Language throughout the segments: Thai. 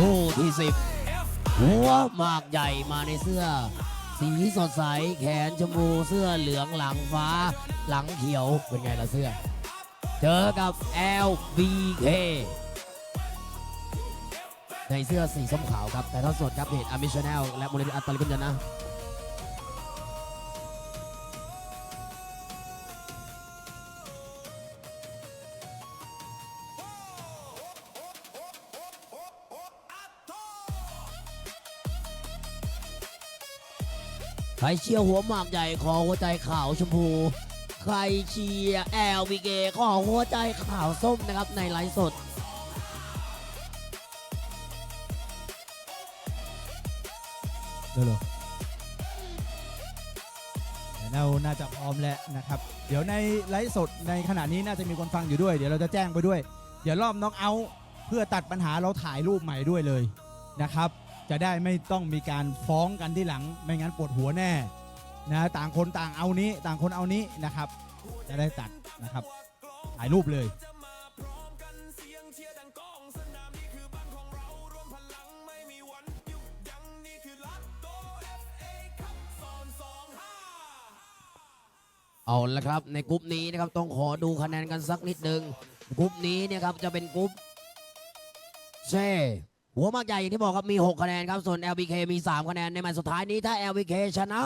คู่ที่สิบหัวหมากใหญ่มาในเสื้อ สีสดใสแขนชมพูเสื้อเหลืองหลังฟ้า หลังเขียวเป็นไงล่ะเสื้อ เจอกับ LBK ในเสื้อสีส้มขาวครับ แต่ถ้าสดครับเพจอามิชแนลและมูลนิธิอัตตาลิกุญยนะ ใครเชียร์หัวหมากใหญ่ขอหัวใจขาวชมพู ใครเชียร์ LBK ขอหัวใจขาวส้มนะครับในไลฟ์สดเดี๋ยวเราน่าจะพร้อมแล้วนะครับ เดี๋ยวในไลฟ์สดในขณะนี้น่าจะมีคนฟังอยู่ด้วย เดี๋ยวเราจะแจ้งไปด้วย เดี๋ยวรอบน็อกเอา เพื่อตัดปัญหาเราถ่ายรูปใหม่ด้วยเลยนะครับ จะได้ไม่ต้องมีการฟ้องกันที่หลัง ไม่งั้นปวดหัวแน่นะต่างคนต่างเอานี้ ต่างคนเอานี้นะครับ จะได้ตัดนะครับถ่ายรูปเลยเอาละครับในกรุ๊ปนี้นะครับต้องขอดูคะแนนกันสักนิดหนึ่งกรุ๊ปนี้เนี่ยครับจะเป็นกรุ๊ปเช่ หัวมากใหญ่อย่างที่บอกครับมี 6 คะแนนครับ ส่วน LBK มี 3 คะแนนในแมตช์สุดท้ายนี้ถ้า LBK ชนะ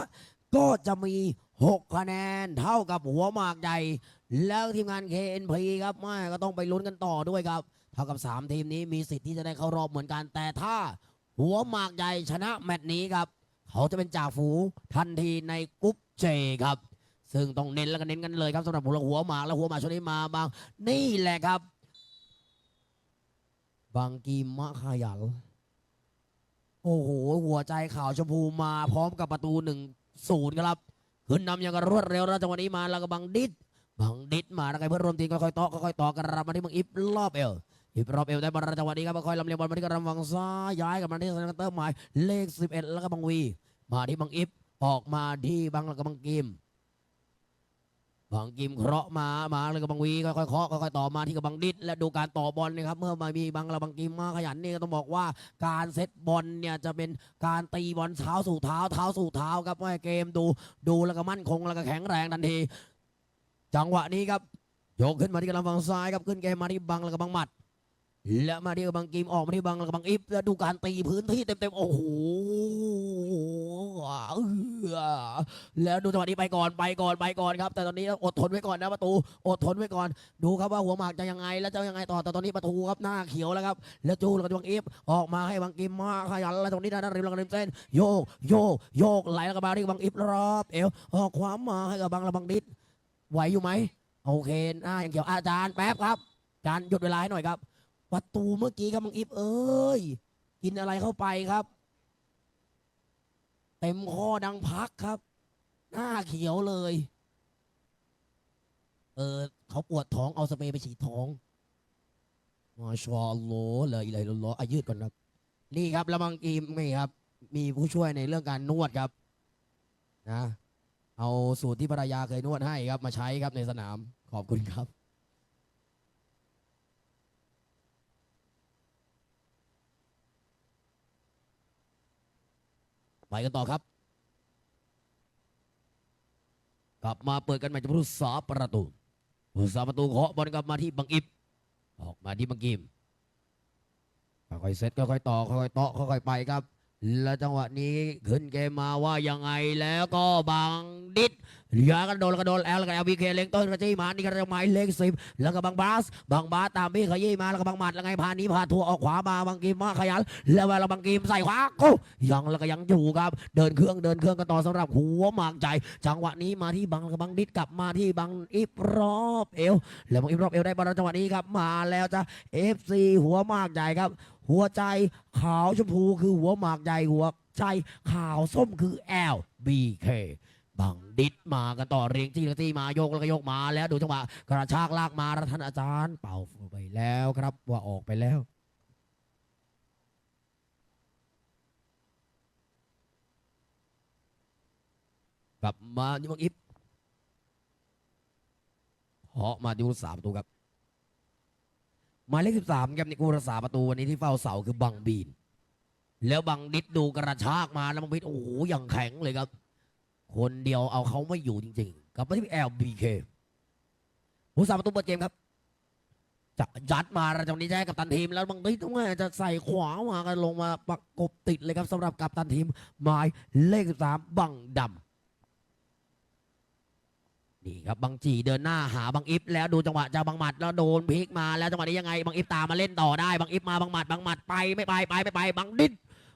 ก็จะมี 6 คะแนนเท่ากับหัวมากใหญ่ แล้วทีมงาน KNP ครับไม่ก็ต้องไปลุ้นกันต่อด้วยครับ เท่ากับ 3 ทีมนี้มีสิทธิ์ที่จะได้เข้ารอบเหมือนกัน แต่ถ้าหัวมากใหญ่ชนะแมตช์นี้ครับ เขาจะเป็นจ่าฝูงทันทีในกรุ๊ปเจครับ ซึ่งต้องเน้นแล้วก็เน้นกันเลยครับสำหรับหัวหัวหมากและหัวหมากชนี้มาบางนี่แหละครับ บางกีมะขยันโอ้โห หัวใจขาวชมพูมาพร้อมกับประตูหนึ่งศูนย์ครับ ขึ้นนำอย่างรวดเร็วแล้วจังหวะนี้มาแล้วก็บังดิดบังดิดมาแล้วก็เพื่อนร่วมทีมค่อยๆต่อค่อยๆต่อกันรับมาที่บังอิฟรอบเอวอิฟรอบเอวได้บอลจังหวะนี้ครับค่อยๆลำเลียงบอลมาที่กระรำฝั่งซ้ายย้ายกับมาที่สนเตอร์หมายเลข 11 แล้วก็บังวี มาที่บังอิฟออกมาที่บังแล้วก็บังกิม บางกิมเคราะห์มามาเลยกับบางวีค่อยๆเคาะค่อยๆต่อมาที่กับบางดิดและดูการต่อบอลนะครับ เมื่อมามีบางระบางกิมมาขยันนี่ก็ต้องบอกว่าการเซตบอลเนี่ยจะเป็นการตีบอลเท้าสู่เท้าเท้าสู่เท้าครับว่าเกมดูดูแล้วก็มั่นคงแล้วก็แข็งแรงทันที จังหวะนี้ครับโยกขึ้นมาที่กำลังฝั่งซ้ายครับขึ้นเกมมาที่บังแล้วก็บังหมัด และมาที่บังกิมออกมาที่บังแล้วก็บังอิฟแล้วดูการตีพื้นที่เต็มๆโอ้โหแล้วดูจังหวะนี้ไปก่อนไปก่อนไปก่อนครับ แต่ตอนนี้อดทนไว้ก่อนนะประตู อดทนไว้ก่อน ดูครับว่าหัวหมากจะยังไง แล้วจะยังไงต่อแต่ตอนนี้ประตูครับหน้าเขียวแล้วครับ แล้วจูแล้วก็ดวงอีฟออกมาให้บังกิมมาขยันแล้วตรงนี้ด้านริมแล้วก็ริมเส้นโยกโยกโยกไหลแล้วก็มาที่บังอีฟรอบเอวออกขวามมาให้กับบังระบังดิดไหวอยู่ไหมโอเคหน้าอย่างเขียวอาจารย์แป๊บครับอาจารย์หยุดเวลาให้หน่อยครับ ประตูเมื่อกี้ครับบังอีฟเอ้ยกินอะไรเข้าไปครับเต็มคอดังพักครับ หน้าเขียวเลย เออเขาปวดท้องเอาสเปรย์ไปฉีดท้องมาชอลโลเลยเลยล้ออายืดก่อนครับ นี่ครับแล้วบางทีนี่ครับ มีผู้ช่วยในเรื่องการนวดครับ นะ เอาสูตรที่ภรรยาเคยนวดให้ครับ มาใช้ครับในสนามขอบคุณครับ ไปกันต่อครับ กลับมาเปิดกันใหม่จะพูดสาประตูผู้สาประตูเคาะบอลกลับมาที่บังอิบออกมาที่บังกิมค่อยๆเซตค่อยๆต่อค่อยๆเตาะค่อยๆไปครับ แล้วจังหวะนี้ขึ้นเกมมาว่ายังไงแล้วก็บังดิดยากระโดดกระโดดแล้วแล้วก็เอลบีเคเล็งต้นกระจี้มานี่กระหมายเลขสิบแล้วก็บังบาสบังบาสตามพี่ขยี้มาแล้วก็บังหมัดแล้วไงพานี้พาทัวออกขวามาบังกิมมาขยันแล้วเวลาบังกิมใส่ขวาโอ้ยังแล้วก็ยังอยู่ครับ เดินเครื่องเดินเครื่องกันต่อสำหรับหัวหมากใจ จังหวะนี้มาที่บังกับบังดิดกลับมาที่บังอิบรอบเอวแล้วบังอิบรอบเอวได้บอลจังหวะนี้ครับมาแล้วจ้ะเอฟซีหัวหมากใหญ่ครับ หัวใจขาวชมพูคือหัวหมากใหญ่หัวใจขาวส้มคือ L B K บังดิดมากันต่อเรียงที่ละที่มาโยกแล้วก็โยกมาแล้วดูจังหวะกระชากลากมาแล้วท่านอาจารย์ เป่าไปแล้วครับว่าออกไปแล้วกลับมาที่บังอิฟเหาะมาที่ผู้สาประตูครับ หมายเลขสิบสามครับนี่กูรักษาประตูวันนี้ที่เฝ้าเสาคือบังบีน แล้วบังดิดดูกระชากมาแล้วบังบิดโอ้โหอย่างแข็งเลยครับ คนเดียวเอาเขาไม่อยู่จริงๆกับที่ LBK ผู้สาประตูเปิดเกมครับจะยัดมาระจังนี้จะให้กับตันทีม แล้วบังดิดว่าจะใส่ขวามากันลงมาประกบติดเลยครับสำหรับกัปตันทีมหมายเลข13บังดำ นี่ครับบางจีเดินหน้าหาบางอิฟแล้วดูจังหวะจะบางหมัดแล้วโดนพลิกมาแล้วจังหวะนี้ยังไงบางอิฟตามมาเล่นต่อได้บางอิฟมาบางหมัดบางหมัดไปไม่ไปไปไม่ไปบางดิ้น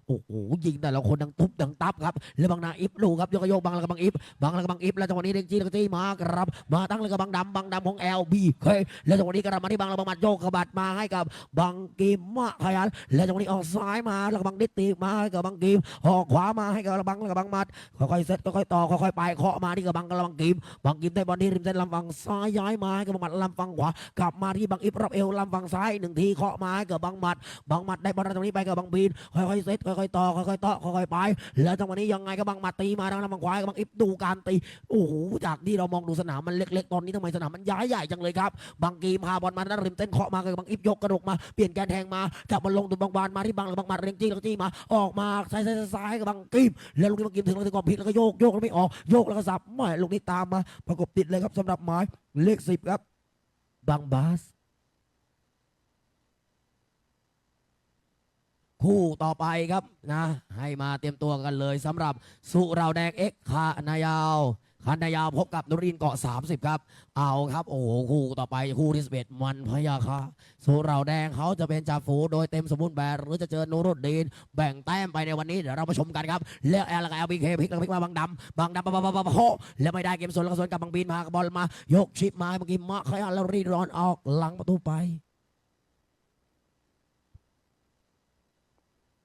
โอ้โหยิงแต่ละคนดังทุบดังตับครับแล้วบังนาอิฟดูครับยกโยกบังแล้วก็บังอิฟบังแล้วก็บังอิฟแล้วจังหวะนี้เด้งจี้แล้วก็จี้มาครับ มาตั้งเลยกับบังดำบังดำของ LB เคยแล้วจังหวะนี้กระมาที่บังแล้วบังมัดโยกกระบัดมาให้กับบังกีมมาขยันแล้วจังหวะนี้ออกซ้ายมาแล้วก็บังดิตีมาให้กับบังกีมออกขวามาให้กับบังแล้วก็บังมัดค่อยๆเซตค่อยๆต่อค่อยๆไปเคาะมาที่กับบังกับบังกีมบังกิมได้บอลที่ริมเส้นลำฝั่งซ้ายย้ายมาให้กับบังมัดลำฝั่งขวากลับมาที่บังอิฟรับเอวลำฝั่งซ้ายหนึ่งทีเคาะมาให้กับบังมัดบังมัดได้บอลตรงนี้ไปกับบังบีนค่อยๆเซตค่อยๆต่อค่อยๆต่อค่อยๆไป แล้วจังหวะนี้ยังไงก็บังมัดตีมาทางลำฝั่งขวายกับบังอิฟดูการตีโอ้โหจากที่เรามองดูสนามมันเล็กๆตอนนี้ทำไมสนามมันย้ายใหญ่จังเลยครับบังกีมพาบอลมาด้านริมเส้นเคาะมากับบังอิฟยกกระดกมาเปลี่ยนแกนแทงมาจับมันลงตุนบางบานมาที่บังแล้วบังหมัดเร่งจี้แล้วจี้มาออกมาซ้ายๆซ้ายกับบังกีมแล้วลูกนี้บังกีมถึงแล้วถึงก่อนพลิกแล้วก็โยกโยกแล้วไม่ออกโยกแล้วก็สับไม่ลูกนี้ตามมาประกบติดเลยครับสำหรับหมายเลขสิบครับบางบาส คู่ต่อไปครับนะ ให้มาเตรียมตัวกันเลยสำหรับสุราแดงเอ็กคานายาวคานายาวพบกับนรินเกาะ 30 ครับ เอาครับ โอ้โหคู่ต่อไปคู่ที่11มันพยาค่ะสุราแดงเขาจะเป็นจ่าฝูโดยเต็มสมบูรณ์แบบหรือจะเจอนูรุดดีน แบ่งแต้มไปในวันนี้เดี๋ยวเรามาชมกันครับแล้วแอลแล้วก็เอลบีเคพลิกแล้วพลิกมาบางดำบางดำปะปะปะปะปะโหแล้วไม่ได้เกมสวนแล้วก็สวนกับบางบินมากบอลมา ยกชิปมาเมื่อกี้มาขยันแล้วรีดรอนออกหลังประตูไป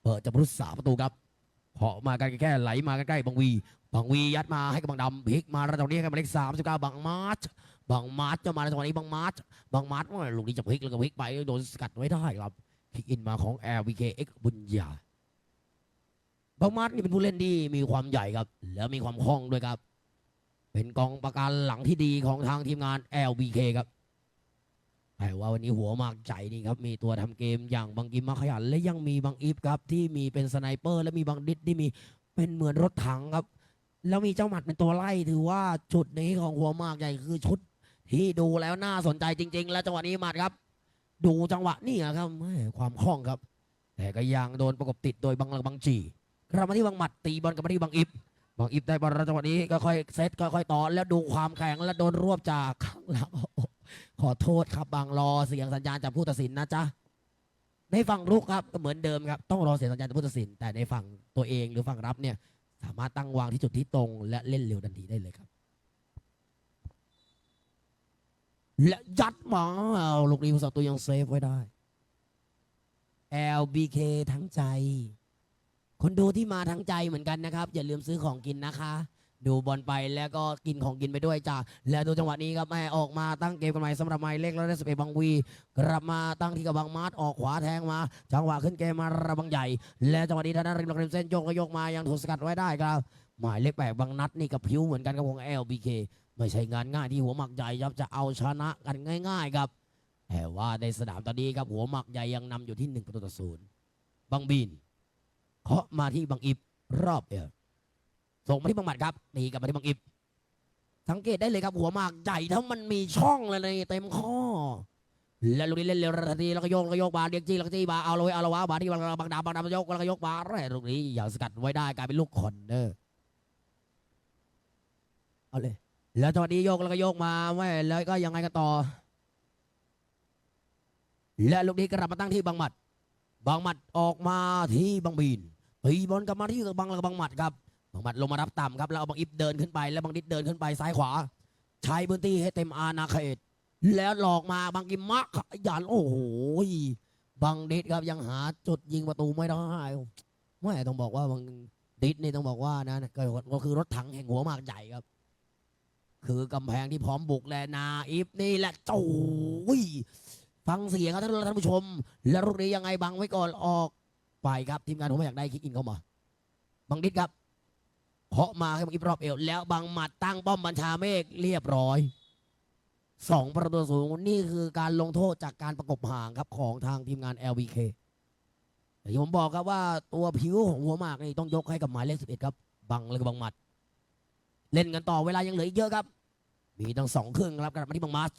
เปิดจะพุทธสาประตูครับเหาะมากันแค่ไหลมาใกล้ๆบางวีบางวียัดมาให้กับบางดำพลิกมาแล้วตรงนี้ให้กับหมายเลขสามสิบเก้าบางมาร์ชบางมาร์ชจะมาในจังหวะนี้บางมาร์ชบางมาร์ชว่าลูกนี้จะพลิกแล้วก็พลิกไปโดนสกัดไว้ได้ครับพลิกอินมาของ LVKX บุญญาบางมาร์ชนี่เป็นผู้เล่นที่มีความใหญ่ครับ แล้วมีความคล่องด้วยครับ เป็นกองประการหลังที่ดีของทางทีมงาน LBK ครับ ว่าวันนี้หัวมากใจนี่ครับ มีตัวทำเกมอย่างบางกิมมาขยัน และยังมีบางอีฟครับ ที่มีเป็นสไนเปอร์ และมีบางดิดที่มีเป็นเหมือนรถถังครับ แล้วมีเจ้าหมัดเป็นตัวไล่ถือว่าชุดนี้ของหัวมากใหญ่คือชุด ที่ดูแล้วน่าสนใจจริง ๆ และจังหวะนี้หมัดครับ ดูจังหวะนี่ครับความคล่องครับ แต่ก็ยังโดนประกบติดโดยบางหลังบางจีกลับมาที่บางหมัดตีบอลกลับมาที่บางอิฟบางอิฟได้บอลจังหวะนี้ก็ค่อยเซตค่อยๆต่อแล้วดูความแข็งและโดนรวบจากข้างหลัง ขอโทษครับบางรอเสียงสัญญาณจากผู้ตัดสินนะจ๊ะในฝั่งรุกครับเหมือนเดิมครับต้องรอเสียงสัญญาณจากผู้ตัดสิน แต่ในฝั่งตัวเองหรือฝั่งรับเนี่ยสามารถตั้งวางที่จุดที่ตรง และเล่นเร็วทันทีได้เลยครับ และยัดหมาเอลูกนี้ผู้สักตัวยังเซฟไว้ได้ LBK ทั้งใจ คนดูที่มาทั้งใจเหมือนกันนะครับ อย่าลืมซื้อของกินนะคะ ดูบอลไปแล้วก็กินของกินไปด้วยจ้าแล้วดูจังหวะนี้ครับแม่ออกมาตั้งเกมกันใหม่สำหรับไมายเล็กแล้วได้สเปบังวี กลับมาตั้งที่กับบางมาร์ทออกขวาแทงมา จังหวะขึ้นเกมมาระบังใหญ่ และจังหวะนี้ทางด้านริมริมเส้นโยกก็โยกมายังถูกสกัดไว้ได้ครับหมายเลขแปดบางนัดนี่กับพิวเหมือนกันกับวง LBK ไม่ใช่งานง่ายที่หัวหมักใหญ่ครับจะเอาชนะกันง่ายๆครับแต่ว่าในสนามตอนนี้ครับหัวหมักใหญ่ยังนำอยู่ที่หนึ่งประตูต่อศูนย์บางบินเคาะมาที่บางอิบรอบเอว ส่งมาที่บางหมัดครับตีกลับมาที่บางอิบสังเกตได้เลยครับ หัวหมากใหญ่ถ้ามันมีช่องเลยในเต็มข้อ แล้วลูกนี้เล่นเร็วทันทีแล้วก็โยกแล้วก็โยกมาเดียกจี้แล้วก็จี้มาเอาเลยเอาละวะมาที่บางบางดาบางดาบโยกแล้วก็โยกมาแร่ลูกนี้อย่าสกัดไว้ได้กลายเป็นลูกคอนเนอร์เอาเลย แล้วจังหวะนี้โยกแล้วก็โยกมาไม่แล้วก็ยังไงกันต่อ และลูกนี้กลับมาตั้งที่บางหมัด บางหมัดออกมาที่บางบีนตีบอลกลับมาที่บางแล้วก็บางหมัดครับ บางหมัดลงมารับต่ำครับแล้วเอาบางอิฟเดินขึ้นไป แล้วบางดิดเดินขึ้นไปซ้ายขวา ใช้พื้นที่ให้เต็มอาณาเขต แล้วหลอกมาบางกิมมะขยันโอ้โหบางดิดครับยังหาจุดยิงประตูไม่ได้ไม่ต้องบอกว่าบางดิดนี่ต้องบอกว่านะก็คือรถถังแห่งหัวมากใหญ่ครับ คือกำแพงที่พร้อมบุกแลนาอิฟนี่แหละโอ้ยฟังเสียงครับท่านท่านผู้ชม แล้วลูกนี้ยังไงบังไว้ก่อนออกไปครับทีมงานผมอยากได้คิกอินเข้ามาบางดิดครับ เคาะมาให้บางอิฟรอบเอว แล้วบางหมัดตั้งป้อมบัญชาเมฆเรียบร้อยสองประตูต่อศูนย์นี่คือการลงโทษจากการประกบห่างครับของทางทีมงาน LBK แต่ที่ผมบอกครับว่าตัวผิวของหัวหมากนี่ต้องยกให้กับหมายเลข11ครับ บังเลยกับบังหมัด เล่นกันต่อเวลายังเหลืออีกเยอะครับ มีตั้งสองครึ่งครับกลับมาที่บังมัช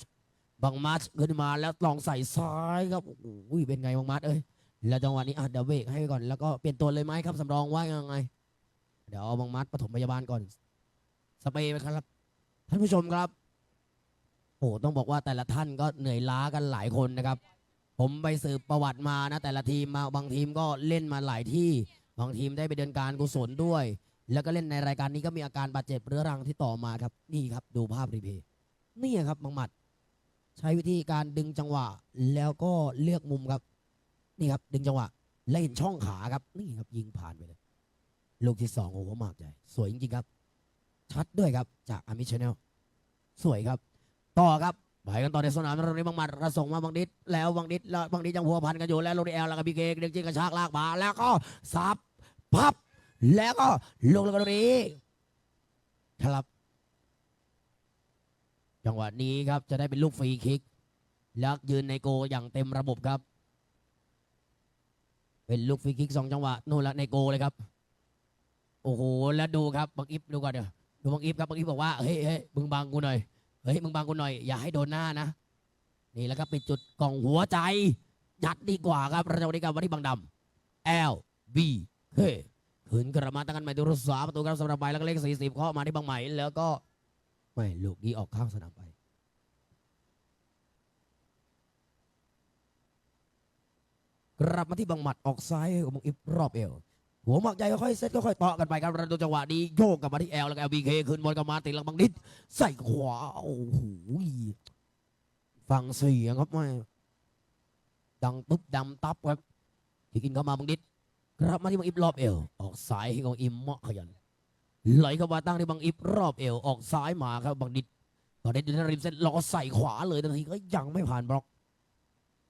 บังมัชขึ้นมาแล้วลองใส่ซ้ายครับโอ้โหเป็นไงบังมัชเอ้ยแล้วจังหวะนี้อะเดี๋ยวเบรกให้ก่อนแล้วก็เปลี่ยนตัวเลยไหมครับสำรองว่ายังไง ดี๋ยวเอาบังมัดปฐมพยาบาลก่อน สเปรย์ไปครับ ท่านผู้ชมครับโอ้ต้องบอกว่าแต่ละท่านก็เหนื่อยล้ากันหลายคนนะครับ ผมไปสืบประวัติมานะ แต่ละทีมมาบางทีมก็เล่นมาหลายที่ บางทีมได้ไปเดินการกุศลด้วย แล้วก็เล่นในรายการนี้ก็มีอาการบาดเจ็บเรื้อรังที่ต่อมาครับ นี่ครับดูภาพรีเพย์นี่ครับบังมัด ใช้วิธีการดึงจังหวะ แล้วก็เลือกมุมครับ นี่ครับ ดึงจังหวะ และเห็นช่องขาครับ นี่ครับยิงผ่านไปเลย ลูกที่สองโอ้โหมากใจ สวยจริงๆครับ ชัดด้วยครับ จากอามิชแนลสวยครับ ต่อครับไปกันต่อในสนามเราในบางมัดระส่งมาบางดิษแล้วบางดิษแล้วบางดิษยังหัวพันกันอยู่แล้วโรดีแอลแล้วก็บีเคเด็กจีกระชากลากมาแล้วก็ซับพับ แล้วก็ลงแล้วก็ตรงนี้ครับ จังหวะนี้ครับจะได้เป็นลูกฟรีคิกแล้วยืนในโกอย่างเต็มระบบครับ เป็นลูกฟรีคิกสองจังหวะนู่นละในโกเลยครับ โอ้โหแล้วดูครับบังอิฟดูก่อนเดี๋ยวดูบังอิฟครับบังอิฟบอกว่าเฮ้ยเฮ้ยมึงบังกูหน่อยเฮ้ยมึงบังกูหน่อยอย่าให้โดนหน้านะนี่แล้วครับเป็นจุดกล่องหัวใจยัดดีกว่าครับเราจะวันนี้กับวันที่บังดำ L B เฮ้ขืนกระมาตั้งกันใหม่ดูรักษาประตูครับสำหรับใบแล้วก็เลขสี่สิบเข้ามาที่บังใหม่แล้วก็ไม่ลูกนี้ออกข้างสนามไปกลับมาที่บังหมัดออกซ้ายให้กับบังอิฟรอบเอว หัวหมักใหญ่ค่อยเซตค่อยต่อกันไปครับราดูจังหวะนี้โยกกลับมาที่แอลแล้วก็ LBK ขึ้นบอลกลับมาติดหลังบังนิดใส่ขวาโอ้โหฟังเสียงครับไม่ดังตุ๊บดำตับครับที่กินเข้ามาบังนิดกลับมาที่บังอิฟรอบเอวออกซ้ายให้ของอิมเมาะขยันไหลเข้ามาตั้งที่บังอิฟรอบเอวออกซ้ายมาครับบังนิดบังนิดเดินริมเส้นล้อใส่ขวาเลยทันทีก็ยังไม่ผ่านบล็อก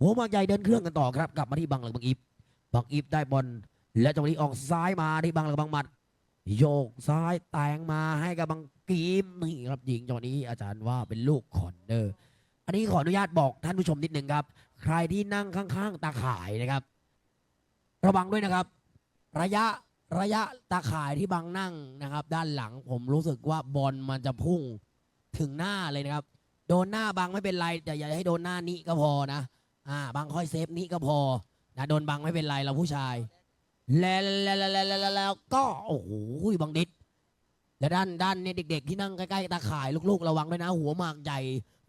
หัวหมากใหญ่เดินเครื่องกันต่อครับ กลับมาที่บังหลังบังอิฟบังอิฟได้บอล และจังหวะนี้ออกซ้ายมาที่บังหลังบังหมัด โยกซ้ายแต่งมาให้กับบังกีมนี่ครับยิงจังหวะนี้อาจารย์ว่าเป็นลูกคอนเนอร์อันนี้ขออนุญาตบอกท่านผู้ชมนิดหนึ่งครับ ใครที่นั่งข้างๆ ตาข่ายนะครับ ระวังด้วยนะครับ ระยะระยะตาข่ายที่บังนั่งนะครับ ด้านหลังผมรู้สึกว่าบอลมันจะพุ่งถึงหน้าเลยนะครับ โดนหน้าบังไม่เป็นไรแต่อย่าให้โดนหน้านี้ก็พอนะ อ่าบังค่อยเซฟนี้ก็พอนะโดนบังไม่เป็นไรเราผู้ชาย แล้วแล้วแล้วแล้วแล้วแล้วก็โอ้โหบังดิดแล้วด้านด้านเนี่ยเด็ก ๆ ที่นั่งใกล้ๆตาข่ายลูกๆ ระวังด้วยนะ หัวหมากใหญ่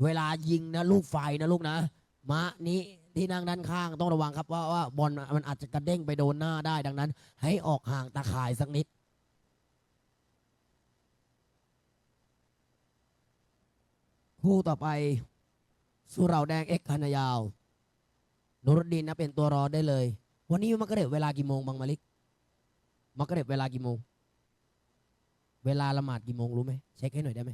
เวลายิงนะลูกไฟนะลูกนะมะนี้ที่นั่งด้านข้างต้องระวังครับว่าว่าบอลมันอาจจะกระเด้งไปโดนหน้าได้ดังนั้น ให้ออกห่างตาข่ายสักนิดคู่ต่อไปสุเราแดงเอ็กซ์คานายาว นุรดินนะเป็นตัวรอได้เลย วันนี้มักกะเร็บเวลากี่โมงบางมาลิกมักกะเร็บเวลากี่โมง เวลาละหมาดกี่โมงรู้ไหมเช็คให้หน่อยได้ไหม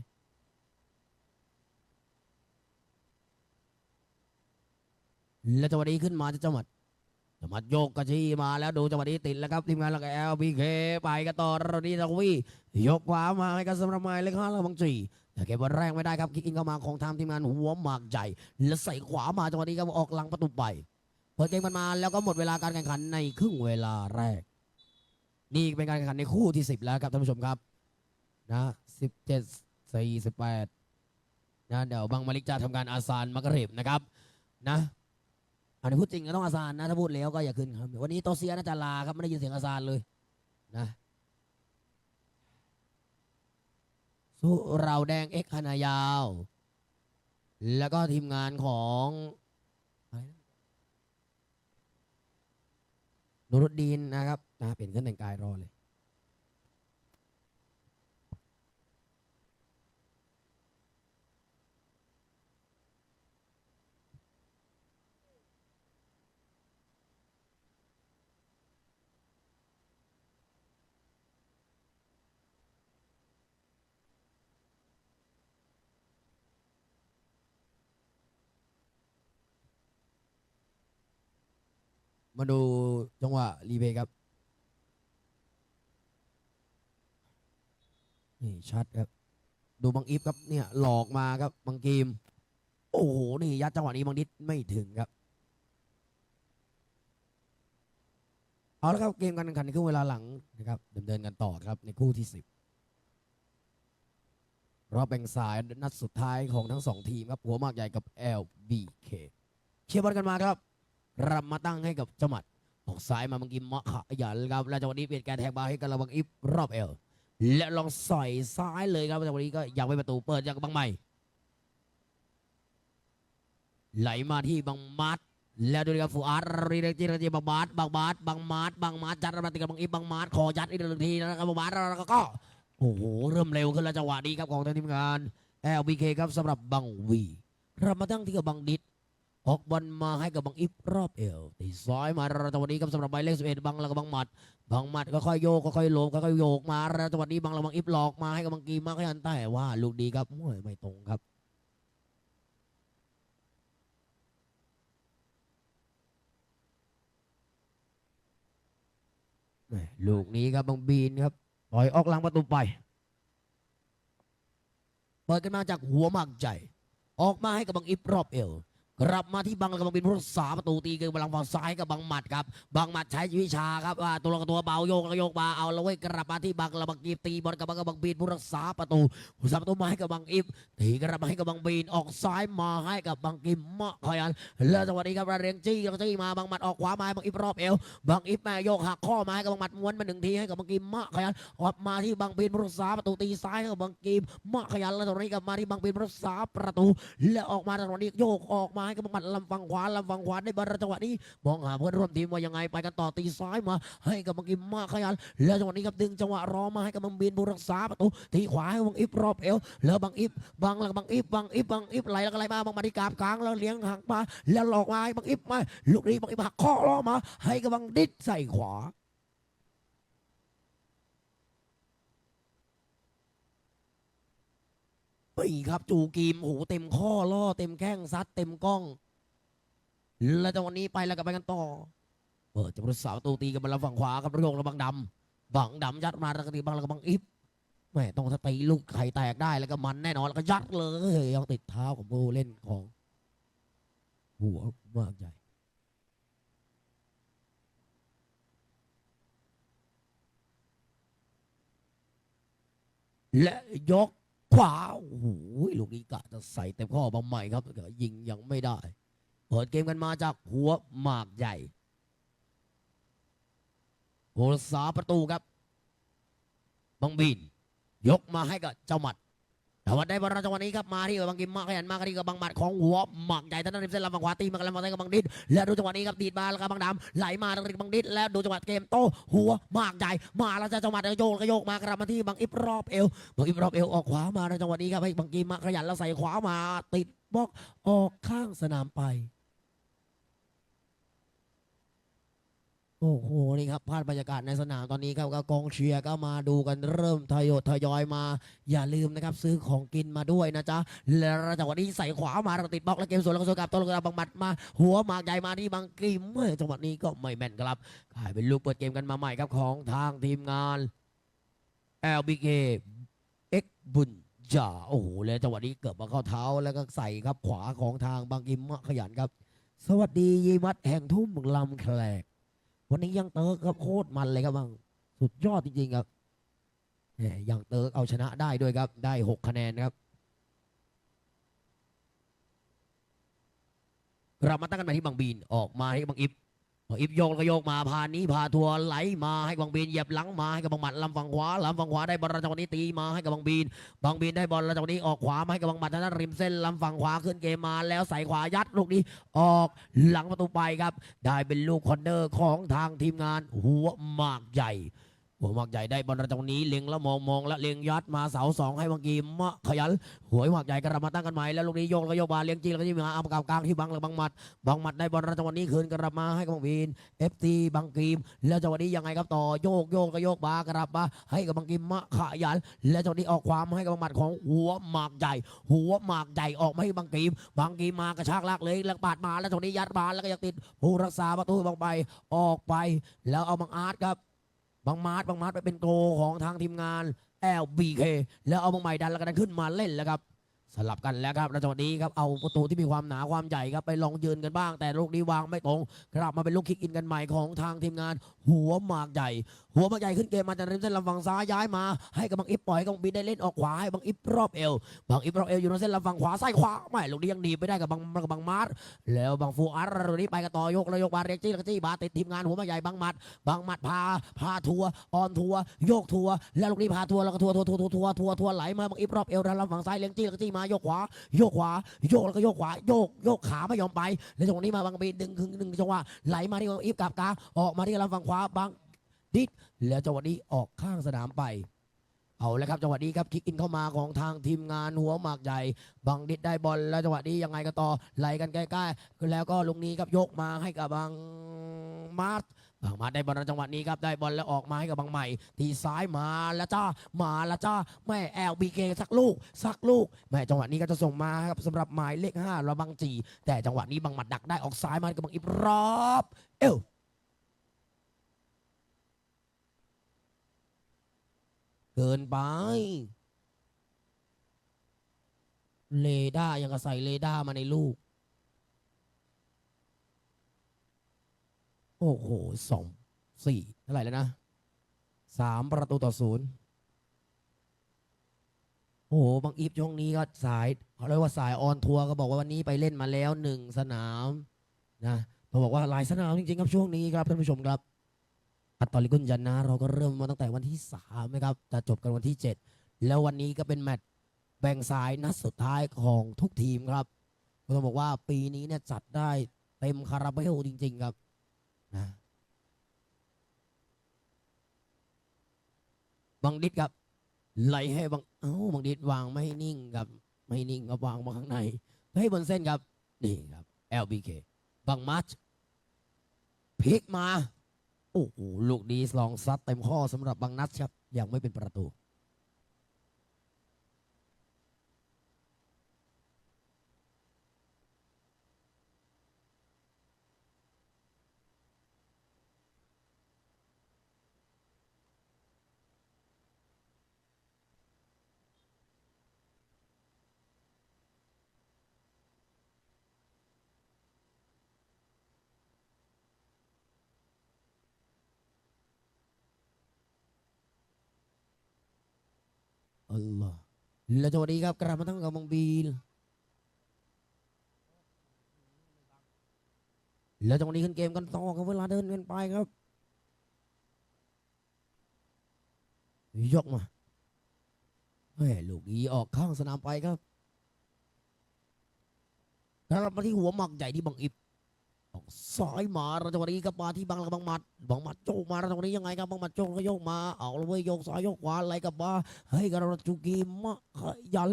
แล้วจังหวะนี้ขึ้นมาจะจังหวัดจังหวัดโยกกระชีมาแล้วดูจังหวะนี้ติดแล้วครับทีมงานแล้วก็ LPK ไปกันต่อรดีตะวียกขวามาให้กับสำหรับหมายเลขห้าแล้วบังจีแต่เก็บบอลแรกไม่ได้ครับคิกอินเข้ามาของทางทีมงานหัวหมากใหญ่แล้วใส่ขวามาจังหวะนี้ก็ออกหลังประตูไป เปิดเกมมันมาแล้วก็หมดเวลาการแข่งขันในครึ่งเวลาแรก นี่เป็นการแข่งขันในคู่ที่ 10 แล้วครับท่านผู้ชมครับนะ17 48นะเดี๋ยวบังมาลิกจะทำการอาซานมักเรบนะครับนะอันนี้พูดจริงก็ต้องอาซานนะถ้าพูดแล้วก็อย่าขึ้นครับวันนี้โตเซียน่าจะลาครับไม่ได้ยินเสียงอาซานเลยนะสุเราแดงเอ็กซ์คณายาว แล้วก็ทีมงานของอะไรนะ นุรุดดีนนะครับนะเป็นเครื่องแต่งกายรอเลย มาดูจังหวะรีเพย์ครับ นี่ชัดครับ ดูบังอีฟครับเนี่ยหลอกมาครับบังเกม โอ้โห นี่ยัดจังหวะนี้บางนิดไม่ถึงครับ เอาละครับเกมการแข่งขันในครึ่งเวลาหลังนะครับดำเนินกันต่อครับในคู่ที่สิบรอบแบ่งสายนัดสุดท้ายของทั้งสองทีมครับหัวมากใหญ่กับ LBK เชียร์บอลกันมาครับ รับมาตั้งให้กับจมัดออกซ้ายมาเมื่อกี้มะขยันครับแล้วจังหวะนี้เปลี่ยนการแทงบาให้กับระวังอิฟรอบเอลและลองใส่ซ้ายเลยครับจังหวะนี้ก็ยังไม่ประตูเปิดจากบังใหม่ ไหลมาที่บังมัดแล้วดูนะครับฟูอาร์รีเรจิรจิบังมัดบังมัดบังมัดบังมัดจัดมาติดกับบังอิฟบังมัดขอยัดอีกหนึ่งทีนะครับบังมัดแล้วก็โอ้โหเริ่มเร็วขึ้นแล้วจังหวะนี้ครับของทางทีมงาน LBK ครับสำหรับบังวีเรามาตั้งที่กับบังดิด ออกบอลมาให้กับบังอิฟรอบเอวตีซ้ายมาจังหวะนี้ครับสำหรับหมายเลขสิบเอ็ดบังแล้วก็บังหมัดบังหมัดก็ค่อยโยกค่อยโลมค่อยโยกมาแล้วจังหวะนี้บังแล้วบังอิฟหลอกมาให้กับบังกีมาขยันแต่ว่าลูกดีครับโอ้ยไม่ตรงครับลูกนี้ครับบังบีนครับปล่อยออกหลังประตูไปเปิดกันมาจากหัวมากใจ ออกมาให้กับบังอิฟรอบเอว กลับมาที่บังก็บังบินผู้รักษาประตูตีกันบอลฝั่งซ้ายกับบังหมัดครับบังหมัดใช้วิชาครับว่าตัวกับตัวเบาโยกแล้วโยกมาเอาแล้วเว้ยกลับมาที่บังแล้วบังกีบตีบอลกับบังกับบังบีนผู้รักษาประตูผู้รักษาประตูมาให้กับบังอิฟตีกลับมาให้กับบังบีนออกซ้ายมาให้กับบังกิมมะคอยันแล้วจังหวะนี้ครับระเรียงจี้แล้วจี้มาบังหมัดออกขวามาให้บังอิฟรอบเอวบังอิฟแม่โยกหักข้อมาให้กับบังหมัดม้วนมาหนึ่งทีให้กับบังกิมมะขยันออกมาที่บังบีนผู้รักษาประตูตีซ้ายให้กับบังกิมมะขยันแล้วตรงนี้กลับมาที่บังบีนผู้รักษาประตู แล้วออกมาตรงนี้โยกออกมาให้กับหมัดลำฝั่งขวาลำฝั่งขวาได้บอลจังหวะนี้มองหาเพื่อนร่วมทีมว่ายังไงไปกันต่อตีซ้ายมา ให้กับบังกิมมะขยันแล้วจังหวะนี้ครับดึงจังหวะรอมาให้กับบังบีนผู้รักษาประตูตีขวาให้บังอิฟรอบเอวแล้วบังอิฟบังแล้วบังอิฟบังอิฟบังอิฟไหลแล้วก็ไหลมาบังมาที่กาบกลางแล้วเลี้ยงหักมาแล้วหลอกมาให้บังอิฟมาลูกนี้บังอิฟหักข้อล้อมา ให้กับบังดิดใส่ขวา ปีครับจูกีมโอ้โหเต็มข้อล่อเต็มแข้งซัดเต็มกล้อง แล้วจังหวะนี้ไปแล้วก็ไปกันต่อเปิดจะประสาวตูตีกันมาแล้วฝั่งขวาครับระยงระบังดำบังดำยัดมาแล้วก็ตีบังแล้วก็บังอิฟแม่ต้องถ้าตีลูกไข่แตกได้แล้วก็มันแน่นอนแล้วก็ยัดเลยยังติดเท้าของผู้เล่นของ หัวมากใหญ่และยก ขวาโอ้โหลูกนี้กะจะใส่เต็มข้อบางใหม่ครับแต่ยิงยังไม่ได้เปิดเกมกันมาจากหัวหมากใหญ่โหรษาประตูครับบังบิน ยกมาให้กับเจ้าหมัด วัดได้บอลจังหวะนี้ครับมาที่กับบางกิมมาขยันมากที่กับบางหมัดของหัวหมักใหญ่ท่านนั้นเส้นลำบังขวาตีมากันแล้วมาได้กับบางดิดแล้วดูจังหวะนี้ครับดีดบาแล้วกับบางดำไหลมาทางบางดิดแล้วดูจังหวะเกมโตหัวหมักใหญ่มาแล้วจะจังหวะโยกก็โยกมากระลำบมาที่บางอิบรอบเอวบางอิบรอบเอวออกขวามาในจังหวะนี้ครับให้บางกิมาขยันแล้วใส่ขวามาติดบล็อกออกข้างสนามไป โอ้โหนี่ครับภาพบรรยากาศในสนามตอนนี้ครับก็กองเชียร์ก็มาดูกันเริ่มทยอยทยอยมา อย่าลืมนะครับซื้อของกินมาด้วยนะจ๊ะแล้วจังหวะนี้ใส่ขวามาแล้วก็ติดบล็อกแล้วเกมสวนแล้วก็สวนกลับต้นกระบังหมัดมา หัวหมากใหญ่มาที่บางกีมเมื่อจังหวะนี้ก็ไม่แม่นครับกลายเป็นลูกเปิดเกมกันมาใหม่ครับของทางทีมงาน LBK เอ็กบุญจ่าโอ้โหแล้วจังหวะนี้เกือบมาเข้าเท้าแล้วก็ใส่ครับขวาของทางบางกิมมะขยันครับ สวัสดียีมัดแห่งทุ่มลำแคลก วันนี้ยังเติร์กครับโคตรมันเลยครับบังสุดยอดจริงๆครับยังเติร์กเอาชนะได้ด้วยครับ ได้หกคะแนนครับ เรามาตั้งกันมาที่บางบีนออกมาให้บางอิฟ อิบโยกก็โยกมาพานี้พาทัวไหลมาให้บังบีนเหยียบหลังมาให้กับบังหมัดลำฝั่งขวาลำฝั่งขวาได้บอลแล้วจังหวะนี้ตีมาให้กับบังบีนบังบีนได้บอลแล้วจังหวะนี้ออกขวามาให้กับบังหมัดทางด้านริมเส้นลำฝั่งขวาขึ้นเกมมาแล้วใส่ขวายัดลูกนี้ออกหลังประตูไปครับ ได้เป็นลูกคอนเนอร์ของทางทีมงานหัวหมากใหญ่ หัวหมากใหญ่ได้บอลตรงนี้เล็งแล้วมองมองแล้วเล็งยัดมาเสาสองให้บางกีมะขยันหัวหมากใหญ่กลับมาตั้งกันใหม่แล้วลูกนี้โยกแล้วก็โยกมาเลี้ยงจริงแล้วก็ยิงมาเอากลางกลางที่บังแล้วบังหมัดบังหมัดได้บอลจังหวะนี้คืนกลับมาให้กับบังบีนเอฟซีบังกีม แล้วจังหวะนี้ยังไงครับต่อโยกโยกก็โยกมากลับมาให้กับบังกีมมะขยัน แล้วจังหวะนี้ออกความให้กับบังหมัดของหัวหมากใหญ่ หัวหมากใหญ่ออกมาให้บังกีมบังกีมมากระชากลากเลยแล้วปาดมาแล้วจังหวะนี้ยัดมาแล้วก็ยังติดผู้รักษาประตูบังไปออกไป แล้วเอาบังอาร์ตครับ บังมาร์ตบังมาร์ตไปเป็นโกของทางทีมงาน LBK แล้วเอาบังใหม่ดันแล้วก็ดันขึ้นมาเล่นแล้วครับ สลับกันแล้วครับแล้วจังหวะนี้ครับเอาประตูที่มีความหนาความใหญ่ครับไปลองยืนกันบ้าง แต่ลูกนี้วางไม่ตรงกลับมาเป็นลูกคิกอินกันใหม่ของทางทีมงาน หัวหมากใหญ่ หัวหมากใหญ่ขึ้นเกมมาจากริมเส้นลำฝั่งซ้ายย้ายมา ให้กับบังอิฟปล่อยกับบังบีได้เล่นออกขวาให้บังอิฟรอบเอวบังอิฟรอบเอวอยู่ในเส้นลำฝั่งขวาซ้ายขวาไม่ลูกนี้ยังหนีไม่ได้กับบังกับบังมาร์ทแล้วบังฟูอาร์ตรงนี้ไปกันต่อยกแล้วยกมาเรกจี้แล้วก็จี้บาติดทีมงานหัวหมากใหญ่บังมัดบังมัดพาพาทัวออนทัวโยกทัวแล้วลูกนี้พาทัวแล้วก็ทัวทัวทัวทัวทัวทัวไหลมาบังอิฟรอบเอวด้านลำฝั่งซ้ายเลี้ยงจี้แล้วก็จี้มาโยกขวาโยกขวาโยกแล้วก็โยกขวาโยกโยกขาไม่ยอมไปแล้วจังหวะนี้มาบางบีดึงคึงดึงจังหวะไหลมาที่อีฟกับกาออกมาที่ลำฝั่งขวาบางดิดแล้วจังหวะนี้ออกข้างสนามไปเอาแล้วครับจังหวะนี้ครับคิกอินเข้ามาของทางทีมงานหัวหมากใหญ่บังดิดได้บอลแล้วจังหวะนี้ยังไงก็ต่อไหลกันใกล้ๆแล้วก็ลุงนี้ครับยกมาให้กับบังมาร์ท มาได้บอลในจังหวะนี้ครับได้บอลแล้วออกมาให้กับบังใหม่ ทีซ้ายมาแล้วจ้ามาแล้วจ้าแม่แอลบีเคสักลูกสักลูกแม่จังหวะนี้ก็จะส่งมาครับสำหรับหมายเลขห้าระบังจี แต่จังหวะนี้บังหมัดดักได้ออกซ้ายมากับบังอิบรอบเอวเกินไปเลด้ายังกระใส่เลด้ามาในลูก โอ้โหสองสี่เท่าไหร่แล้วนะสามประตูต่อศูนย์โอ้โหบางอีฟช่วงนี้ก็สายเขาเรียกว่าสายออนทัวร์ก็บอกว่าวันนี้ไปเล่นมาแล้วหนึ่งสนามนะเขาบอกว่าหลายสนามจริงๆครับช่วงนี้ครับท่านผู้ชมครับอัตตอลิกุนยันนะเราก็เริ่มมาตั้งแต่วันที่สามนะครับจะจบกันวันที่เจ็ดแล้ววันนี้ก็เป็นแมตช์แบ่งสายนัดสุดท้ายของทุกทีมครับก็ต้องบอกว่าปีนี้เนี่ยจัดได้เต็มคาราเบลจริง ๆ ครับ นะบังดิดครับไหลให้บางเอ้าบางดิดวางไม่นิ่งครับ ไม่นิ่งก็วางมาข้างในให้บนเส้นครับ นี่ครับ LBK บังมัชพลิกมา โอ้โหลูกดีลองซัดเต็มข้อสำหรับบางนัดครับ ยังไม่เป็นประตู อัลลอฮ์แล้วจังหวะนี้ครับกลับมาทั้งกับบางบีลแล้วจังหวะนี้ขึ้นเกมกันต่อครับเวลาเดินกันไปครับ ยกมาแม่ลูกอีออกข้างสนามไปครับกลับมาที่หัวหมักใหญ่ที่บังอิบ ออกซ้ายมาแล้วจังหวะนี้ครับมาที่บังแล้วก็บังหมัดบังหมัดโจกมาแล้วจังหวะนี้ยังไงครับบังหมัดโจกก็โยกมาเอาเลยเว้ยโยกซ้ายโยกขวาไหลกับมาให้กับราจูกีมะขยัน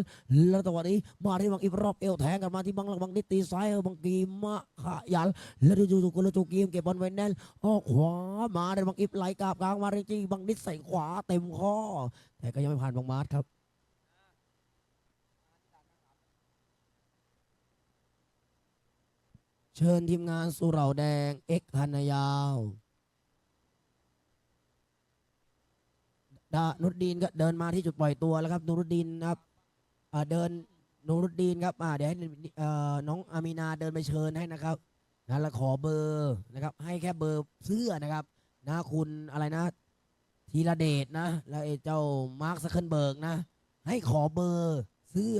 แล้วจังหวะนี้มาที่บังอีกรอบเอวแทงกันมาที่บังหลังบังนิตีซ้ายบังกีมะขยันแล้วดูดูกุลจูกีมเก็บบอลไว้แน่นออกขวามาได้บังอีฟไหลกลับกลางมาเรจีบังนิดใส่ขวาเต็มข้อแต่ก็ยังไม่ผ่านบังมาร์ครับ เชิญทีมงานสุเหร่าแดง เอ็กคันนายาว ดานุรดีนก็เดินมาที่จุดปล่อยตัวแล้วครับนูรุดดีนครับเดินนูรุดดีนครับเดี๋ยวให้น้องอามีนาเดินไปเชิญให้นะครับนะแล้วขอเบอร์นะครับ ให้แค่เบอร์เสื้อนะครับนะคุณอะไรนะธีระเดชนะ แล้วไอ้เจ้ามาร์คซักเคิลเบิร์กนะ ให้ขอเบอร์เสื้อ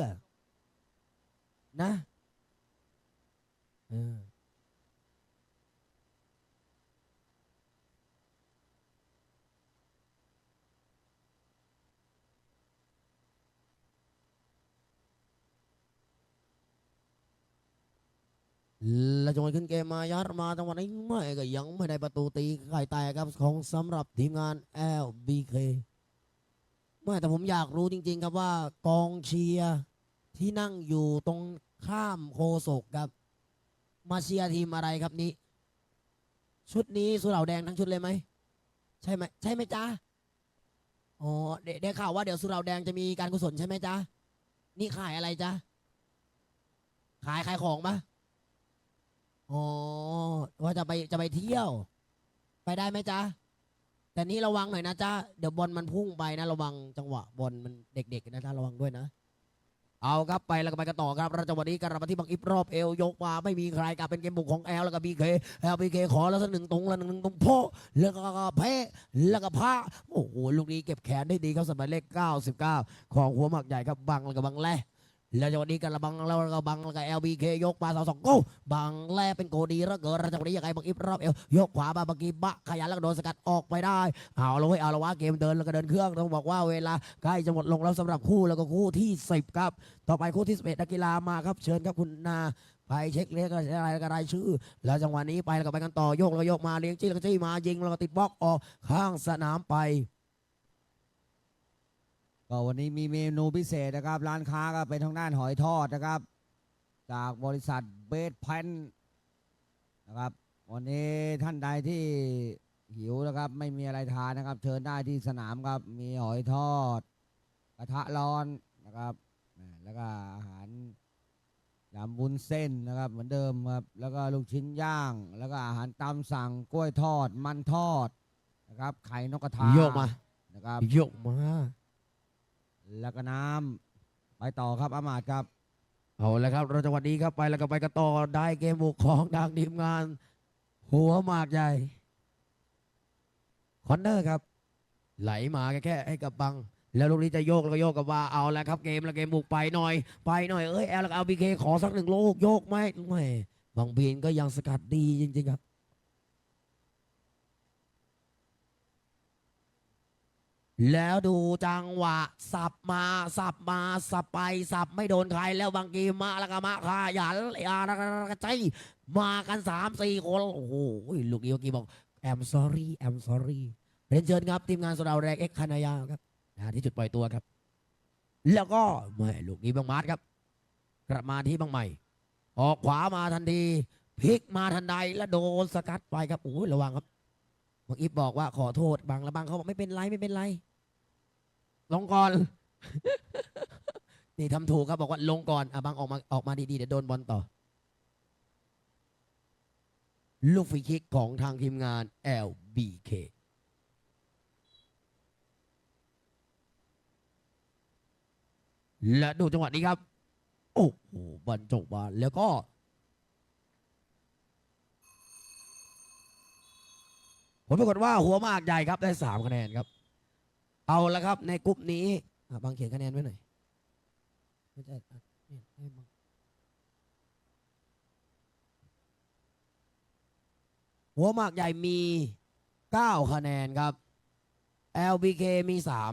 นะ เออ แล้วจังหวะขึ้นเกมมายัดมาจังหวะนี้ไม่ก็ยังไม่ได้ประตูตีไข่แตกครับของสำหรับทีมงาน LBK ไม่แต่ผมอยากรู้จริง ๆ ครับว่ากองเชียร์ที่นั่งอยู่ตรงข้ามโคศกครับ มาเชียร์ทีมอะไรครับนี้ ชุดนี้สุเหร่าแดงทั้งชุดเลยไหมใช่ไหมใช่ไหมจ๊ะอ๋อเดได้ข่าวว่าเดี๋ยวสุเหร่าแดงจะมีการกุศลใช่ไหมจ๊ะนี่ขายอะไรจ๊ะขายขายของปะ อ๋อว่าจะไปจะไปเที่ยว ไปได้ไหมจ๊ะ แต่นี่ระวังหน่อยนะจ๊ะ เดี๋ยวบอลมันพุ่งไปนะ ระวังจังหวะบอลมันเด็กๆนะจ๊ะระวังด้วยนะ เอาครับไปแล้วก็ไปกันต่อครับเราจะวันนี้กันมาที่บังอิฟรอบเอวยกมาไม่มีใครกลับเป็นเกมบุกของแอลแล้วก็บีเคแอลบีเคขอแล้วสักหนึ่งตรงและหนึ่งตรงโพะแล้วก็แพ้แล้วก็พระโอ้โหลูกนี้เก็บแขนได้ดีครับสมัยเลข 99 ของหัวหมักใหญ่ครับบังแล้วก็บังแล่ แล้วจะวันนี้กันละบังแล้วก็บังแล้วก็เอลบีเคยกมาสองสองก้บังแลเป็นโกดีแล้วเกิดเราจะวันนี้ยังไงบังอิฟรอบเอว ยกขวามาบังกีบะขยันแล้วก็โดนสกัดออกไปได้ เอาละเว้ยเอาละวะเกมเดินแล้วก็เดินเครื่องต้องบอกว่าเวลาใกล้จะหมดลงแล้วสำหรับคู่แล้วก็คู่ที่สิบครับ ต่อไปคู่ที่สิบเอ็ดนักกีฬามาครับเชิญครับคุณนาไปเช็คเรียกอะไรแล้วก็รายชื่อ แล้วจังหวะนี้ไปแล้วก็ไปกันต่อโยกแล้วก็โยกมาเลี้ยงจี้แล้วก็จี้มายิงแล้วก็ติดบล็อกออกข้างสนามไป ก็วันนี้มีเมนูพิเศษนะครับ ร้านค้าก็เป็นทางด้านหอยทอดนะครับ จากบริษัทเบสแพนนะครับ วันนี้ท่านใดที่หิวนะครับ ไม่มีอะไรทานนะครับ เชิญได้ที่สนามครับ มีหอยทอด กระทะร้อนนะครับอ่าแล้วก็อาหารยำวุ้นเส้นนะครับเหมือนเดิมครับ แล้วก็ลูกชิ้นย่าง แล้วก็อาหารตามสั่งกล้วยทอดมันทอดนะครับไข่นกกระทาโยกมานะครับ โยกมา แล้วก็น้ำไปต่อครับอามาดครับ เอาละครับ เราจังหวะนี้ครับไปแล้วก็ไปกันต่อได้เกมบุกของทางทีมงาน หัวหมากใหญ่คอนเนอร์ครับ ไหลมาแค่ให้กับบัง แล้วลูกนี้จะโยกแล้วก็โยกกับว่าเอาแล้วครับเกมแล้วเกมบุกไปหน่อย ไปหน่อยเอ้ยแอลแล้วเอาบีเคขอสักหนึ่งลูกโยกไหมไม่บางบีนก็ยังสกัดดีจริงๆครับ แล้วดูจังหวะ สับมา สับมา สับไป สับไม่โดนใครแล้วบางกีมาแล้วก็มาขยันอาแล้วก็ใจมากันสามสี่คน โอ้โหลูกนี้กี้บอก I'm sorry I'm sorry เรียนเชิญครับทีมงานสุดาแรงเอ็กคานายาครับนะที่จุดปล่อยตัวครับ แล้วก็ไม่ลูกนี้บางมาร์ทครับกลับมาที่บางใหม่ ออกขวามาทันทีพลิกมาทันใดแล้วโดนสกัดไปครับโอ้ยระวังครับบางอีฟบอกว่าขอโทษบางแล้วบางเขาบอกไม่เป็นไรไม่เป็นไร ลงก่อน นี่ทำถูกครับบอกว่าลงก่อนอะบางออกมาออกมาดีๆเดี๋ยวโดนบอลต่อ ลูกฟรีคิกของทางทีมงาน LBK และดูจังหวะนี้ครับ โอ้โหบรรจบมาแล้วก็ผลปรากฏว่าหัวมากใหญ่ครับได้สามคะแนนครับ เอาละครับ ในกลุ่มนี้บางเขียนคะแนนไว้หน่อยไม่ใช่ให้บางหัวหมากใหญ่มี 9 คะแนนครับ LBK มี 3